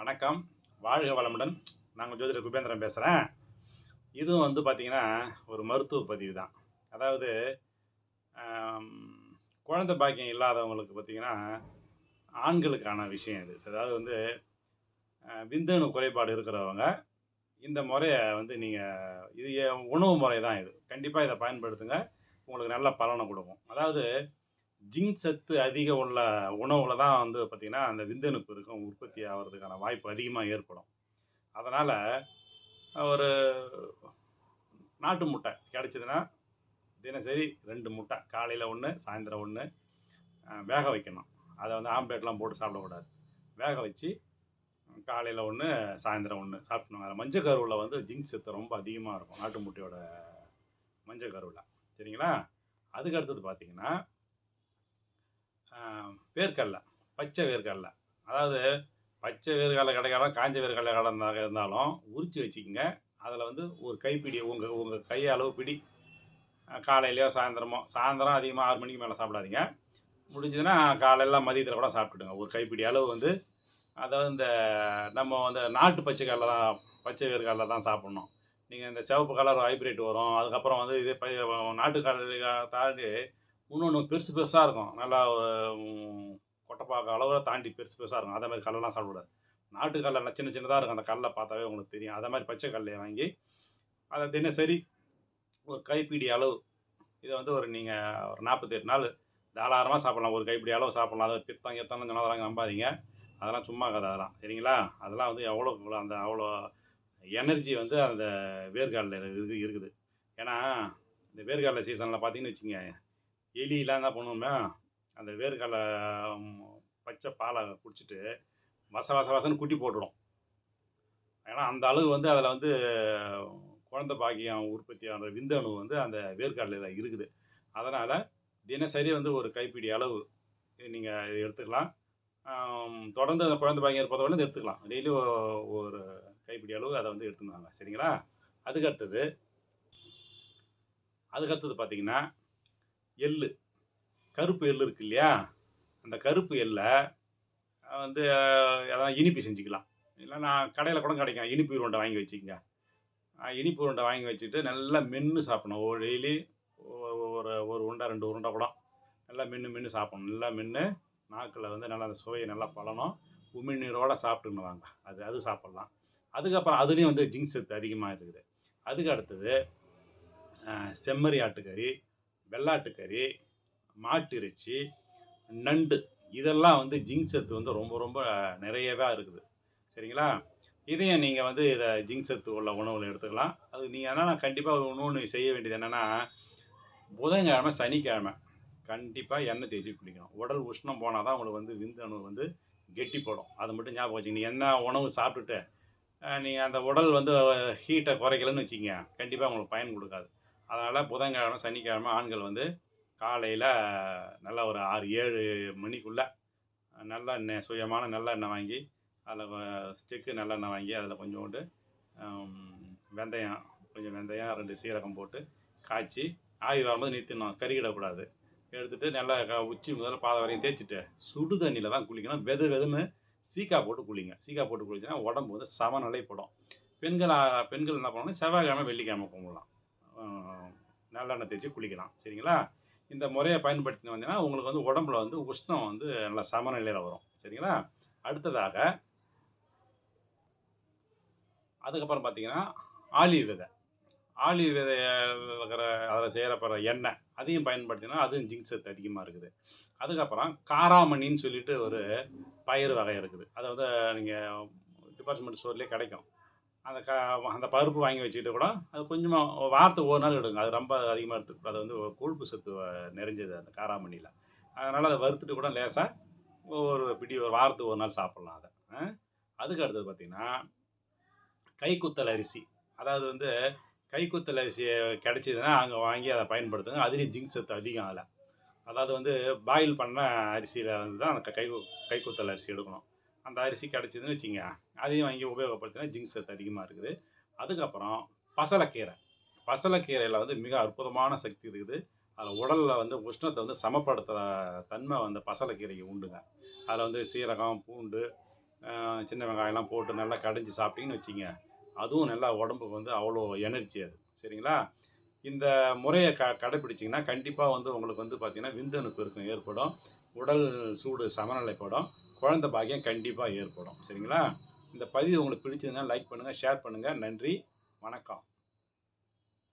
வணக்கம். வாழ்க வளமுடன். நாங்கள் ஜோதிடர் குபேந்திரன் பேசுகிறேன் இதுவும் வந்து பார்த்திங்கன்னா ஒரு மருத்துவ பதிவு தான். அதாவது குழந்தை பாக்கியம் இல்லாதவங்களுக்கு பார்த்திங்கன்னா ஆண்களுக்கான விஷயம் இது. அதாவது வந்து விந்தணு குறைபாடு இருக்கிறவங்க இந்த முறையை வந்து நீங்கள் இது உணவு முறை தான் இது. கண்டிப்பாக இதை பயன்படுத்துங்க. உங்களுக்கு நல்ல பலனை கொடுக்கும். அதாவது ஜிங்க் சத்து அதிகம் உள்ள உணவுல தான் வந்து பார்த்திங்கன்னா அந்த விந்தணுப்பு இருக்கும் உற்பத்தி ஆகிறதுக்கான வாய்ப்பு அதிகமாக ஏற்படும். அதனால் ஒரு நாட்டு முட்டை கிடச்சிதுன்னா தினசரி ரெண்டு முட்டை காலையில் ஒன்று சாயந்தரம் ஒன்று வேக வைக்கணும். அதை வந்து ஆம்லேட்லாம் போட்டு சாப்பிடக்கூடாது. வேக வச்சு காலையில் ஒன்று சாயந்தரம் ஒன்று சாப்பிடணும். அதில் மஞ்சள் கருவில் வந்து ஜிங்க் சத்து ரொம்ப அதிகமாக இருக்கும் நாட்டு முட்டையோட மஞ்சள் கருவில். சரிங்களா? அதுக்கு அடுத்தது பார்த்திங்கன்னா வேர்க்கடலை பச்சை வேர்க்கடலை. அதாவது பச்சை வேர்க்கடலை கிடைக்காலும் காஞ்ச வேர்க்கடலை கடந்தாக இருந்தாலும் உரிச்சு வச்சுக்கோங்க. அதில் வந்து ஒரு கைப்பிடி உங்கள் உங்கள் கை அளவு பிடி காலையிலையோ சாயந்தரமோ சாயந்தரம் அதிகமாக ஆறு மணிக்கு மேலே சாப்பிடாதீங்க. முடிஞ்சதுன்னா காலையில் மதியத்தில் கூட சாப்பிட்டுடுங்க. ஒரு கைப்பிடி அளவு வந்து அதாவது இந்த நம்ம வந்து நாட்டு பச்சை கடலை தான் பச்சை வேர்க்கடலை தான் சாப்பிட்ணும். நீங்கள் இந்த சிவப்பு கலர் ஹைப்ரிட் வரும். அதுக்கப்புறம் வந்து இது நாட்டு கடலை தாண்டி இன்னொன்று பெருசு பெருசாக இருக்கும். நல்லா கொட்டைப்பாக்க அளவில் தாண்டி பெருசு பெருசாக இருக்கும். அதே மாதிரி கல்லெலாம் சாப்பிடக்கூடாது. நாட்டு சின்ன சின்னதாக இருக்கும். அந்த கடலை பார்த்தாவே உங்களுக்கு தெரியும். அதே மாதிரி பச்சை கடலையை வாங்கி அதை தினசரி ஒரு கைப்பிடி அளவு இதை வந்து ஒரு நீங்கள் ஒரு நாற்பத்தெட்டு நாள் தாராளமாக சாப்பிடலாம். ஒரு கைப்பிடி அளவு சாப்பிடலாம். அதை பித்தம் எத்தனை சொன்னதெல்லாம் நம்பாதீங்க. அதெல்லாம் சும்மா கதை அதெல்லாம். சரிங்களா? அதெல்லாம் வந்து எவ்வளோ அந்த அவ்வளோ எனர்ஜி வந்து அந்த வேர்காலில் இருக்குது இருக்குது. ஏன்னா இந்த வேர்காலில் சீசனில் பார்த்தீங்கன்னு வச்சுங்க எலியெலாம் என்ன பண்ணுவோமே அந்த வேர்க்கடலை பச்சை பாலை குடிச்சிட்டு வச வச வசன்னு குட்டி போட்டுடும். ஏன்னா அந்த அளவு வந்து அதில் வந்து குழந்த பாக்கியம் உற்பத்தியான விந்தணு வந்து அந்த வேர்க்கடலையில் இருக்குது. அதனால் தினசரி வந்து ஒரு கைப்பிடி அளவு நீங்கள் எடுத்துக்கலாம். தொடர்ந்து அந்த குழந்தை பாக்கியம் இருப்பதை வந்து எடுத்துக்கலாம். டெய்லி ஒரு கைப்பிடி அளவு அதை வந்து எடுத்துருந்தாங்க சரிங்களா? அதுக்கு அடுத்தது அதுக்கு அடுத்தது பார்த்தீங்கன்னா எள்ளு. கருப்பு எள்ளு இருக்கு இல்லையா அந்த கருப்பு எள்ளை வந்து அதான் இனிப்பு செஞ்சுக்கலாம். இல்லை நான் கடையில் கூட கிடைக்கும். இனிப்பு உருண்டை வாங்கி வச்சுக்கோங்க. இனிப்பு உருண்டை வாங்கி வச்சுட்டு நல்லா மென்று சாப்பிடணும். ஒரு டெய்லி ஒரு ஒரு உருண்டை ரெண்டு உருண்டை கூட நல்லா மென்று மென்று சாப்பிடணும். நல்லா மென்று நாக்கில் வந்து நல்லா அந்த சுவையை நல்லா பழனும் உமிழ்நீரோடு சாப்பிட்டுன்னு வாங்க. அது அது சாப்பிட்லாம். அதுக்கப்புறம் அதுலேயும் வந்து ஜிங்க் சத்து அதிகமாக இருக்குது. அதுக்கு அடுத்தது செம்மறி ஆட்டுக்கறி வெள்ளாட்டுக்கறி மாட்டிறைச்சி நண்டு இதெல்லாம் வந்து ஜிங்க் சத்து வந்து ரொம்ப ரொம்ப நிறையவே இருக்குது. சரிங்களா? இதையும் நீங்கள் வந்து இதை ஜிங்க் சத்து உள்ள உணவில் எடுத்துக்கலாம். அது நீங்கள் என்னென்னா கண்டிப்பாக இன்னொன்று செய்ய வேண்டியது என்னென்னா புதன்கிழமை சனிக்கிழமை கண்டிப்பாக எண்ணெய் தேய்ச்சி குளிக்கணும். உடல் உஷ்ணம் போனால் தான் உங்களுக்கு வந்து விந்தணு வந்து கெட்டிப்படும். அது மட்டும் ஞாபகம் வச்சுங்க நீ என்ன உணவு சாப்பிட்டுட்டு நீங்கள் அந்த உடல் வந்து ஹீட்டை குறைக்கலன்னு வச்சுங்க கண்டிப்பாக உங்களுக்கு பயன் கொடுக்காது. அதனால் புதன்கிழமை சனிக்கிழமை ஆண்கள் வந்து காலையில் நல்லா ஒரு ஆறு ஏழு மணிக்குள்ளே நல்லெண்ணெய் சுயமான நல்லெண்ணெய் வாங்கி அதில் ஸ்டிக்கு நல்லெண்ணெய் வாங்கி அதில் கொஞ்சோண்டு வெந்தயம் கொஞ்சம் வெந்தயம் ரெண்டு சீரகம் போட்டு காய்ச்சி ஆவி வரும்போது நிறுத்திடணும் கறிக்கிடக்கூடாது எடுத்துகிட்டு நல்லா க- உச்சி முதல்ல பாதை வரையும் தேய்ச்சிட்டு சுடு தண்ணியில் தான் குளிக்கணும். வெது வெதுன்னு சீக்கா போட்டு குளிங்க. சீக்கா போட்டு குளிச்சுன்னா உடம்பு வந்து சமநிலைப்படும். பெண்கள் பெண்கள் என்ன பண்ணணும் செவ்வாய்க்கிழமை வெள்ளிக்கிழமை கும்பிடலாம். நல்லெண்ணெய் தேய்ச்சி குளிக்கலாம். சரிங்களா? இந்த முறையை பயன்படுத்தி வந்தீங்கன்னா உங்களுக்கு வந்து உடம்புல வந்து உஷ்ணம் வந்து நல்ல சமநிலையில் வரும். சரிங்களா? அடுத்ததாக அதுக்கப்புறம் பார்த்தீங்கன்னா ஆலிவ் விதை. ஆலிவ் விதையில் இருக்கிற அதில் செய்கிறப்படுற எண்ணெய் அதையும் பயன்படுத்தினா அதுவும் ஜிங்க் சத்து அதிகமாக இருக்குது. அதுக்கப்புறம் காராமணின்னு சொல்லிட்டு ஒரு பயிர் வகை இருக்குது. அதை வந்து நீங்கள் டிபார்ட்மெண்ட் ஸ்டோர்லேயே கிடைக்கும். அந்த க அந்த பருப்பு வாங்கி வச்சுக்கிட்டு கூட அது கொஞ்சமாக வாரத்துக்கு ஒரு நாள் எடுங்க. அது ரொம்ப அதிகமாக எடுத்துக்கூடாது அது வந்து கொழுப்பு சத்து நிறைஞ்சது அந்த காராமணியில். அதனால் அதை வறுத்துட்டு கூட லேசாக ஒரு பிடி ஒரு வாரத்துக்கு ஒரு நாள் சாப்பிட்லாம் அதை. அதுக்கு அடுத்தது பார்த்திங்கன்னா கைக்குத்தல் அரிசி. அதாவது வந்து கைக்குத்தல் அரிசி கிடச்சிதுன்னா அங்கே வாங்கி அதை பயன்படுத்துங்க. அதுலேயும் ஜிங்க் சத்து அதிகம் அதில். அதாவது வந்து பாயில் பண்ண அரிசியில் வந்து தான் அந்த கை கைக்குத்தல் அரிசி எடுக்கணும். அந்த அரிசி கிடச்சிதுன்னு வச்சுங்க அதையும் வாங்கி உபயோகப்படுத்தினா ஜிங்க் சத்து அதிகமாக இருக்குது. அதுக்கப்புறம் பசலைக்கீரை. பசலைக்கீரையில் வந்து மிக அற்புதமான சக்தி இருக்குது. அதில் உடலில் வந்து உஷ்ணத்தை வந்து சமப்படுத்துகிற தன்மை வந்து பசலைக்கீரைக்கு உண்டுங்க. அதில் வந்து சீரகம் பூண்டு சின்ன வெங்காயம்லாம் போட்டு நல்லா கடைஞ்சி சாப்பிட்டீங்கன்னு வச்சுங்க அதுவும் நல்லா உடம்புக்கு வந்து அவ்வளோ எனர்ஜி அது. சரிங்களா? இந்த முறையை க கடைப்பிடிச்சிங்கன்னா கண்டிப்பாக வந்து உங்களுக்கு வந்து பார்த்திங்கன்னா விந்தணு இருக்கும் ஏற்படும். உடல் சூடு சமநிலைப்படும். குழந்த பாக்கியம் கண்டிப்பாக ஏற்படும். சரிங்களா? இந்த பதிவு உங்களுக்கு பிடிச்சதுன்னா லைக் பண்ணுங்கள் ஷேர் பண்ணுங்கள் நன்றி. வணக்கம்.